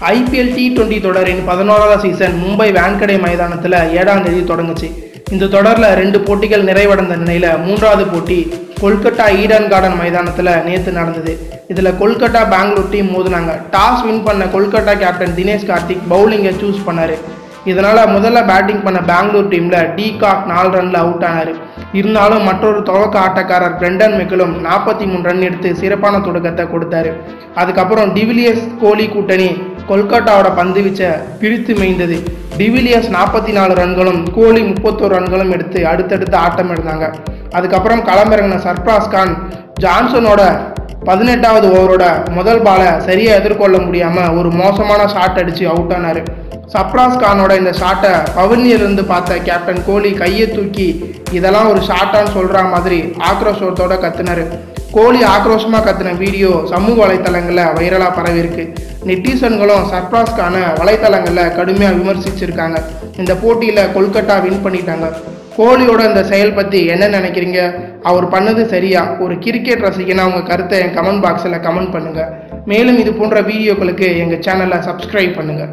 IPL T twenty தொடரின் பதினோராவது season Mumbai Wankhede மைதானத்தில் ஏழாம் தேதி தொடங்குச்சு. இந்த தொடரில் ரெண்டு போட்டிகள் நிறைவடைந்த நிலையில் மூன்றாவது போட்டி கொல்கட்டா ஈடன் கார்டன் மைதானத்தில் நேற்று நடந்தது. இதில் கொல்கட்டா பெங்களூர் டீம் மோதினாங்க. டாஸ் வின் பண்ண கொல்கட்டா கேப்டன் தினேஷ் கார்த்திக் பவுலிங்கை சூஸ் பண்ணார். இதனால் முதல்ல பேட்டிங் பண்ண பெங்களூர் டீமில் டி காக் நாலு ரனில் அவுட் ஆனார். இருந்தாலும் மற்றொரு துவக்க ஆட்டக்காரர் பிரெண்டன் மெக்கலும் நாற்பத்தி மூணு ரன் எடுத்து சிறப்பான தொடக்கத்தை கொடுத்தாரு. அதுக்கப்புறம் டிவிலியர்ஸ் கோலி கூட்டணி கொல்கட்டாவோட பந்து வீச்சை பிரித்து மேய்ந்தது. டிவிலியர்ஸ் நாற்பத்தி நாலு ரன்களும் கோலி முப்பத்தோரு ரன்களும் எடுத்து அடுத்தடுத்து ஆட்டம் எடுத்தாங்க. அதுக்கப்புறம் களமிறங்கின சர்ப்ராஸ் கான் ஜான்சனோட பதினெட்டாவது ஓவரோட முதல் பாலை சரியாக எதிர்கொள்ள முடியாமல் ஒரு மோசமான ஷாட் அடித்து அவுட் ஆனார். சப்ராஸ் கானோட இந்த ஷாட்டை பவனியிலிருந்து பார்த்த கேப்டன் கோலி கையை தூக்கி இதெல்லாம் ஒரு ஷாட்டான்னு சொல்கிற மாதிரி ஆக்ரோஷத்தோட கத்துனாரு. கோலி ஆக்ரோஷமாக கத்தின வீடியோ சமூக வலைத்தளங்களில் வைரலாக பரவியிருக்கு. நெட்டிசன்களும் சர்ப்ராஸ் கானை வலைத்தளங்களில் கடுமையாக விமர்சிச்சிருக்காங்க. இந்த போட்டியில் கொல்கட்டா வின் பண்ணிட்டாங்க. கோலியோட இந்த செயல் பற்றி என்ன நினைக்கிறீங்க? அவர் பண்ணது சரியா? ஒரு கிரிக்கெட் ரசிகனா உங்கள் கருத்தை என் கமெண்ட் பாக்ஸில் கமெண்ட் பண்ணுங்கள் மேலும் இது போன்ற வீடியோக்களுக்கு எங்கள் சேனலை சப்ஸ்கிரைப் பண்ணுங்கள்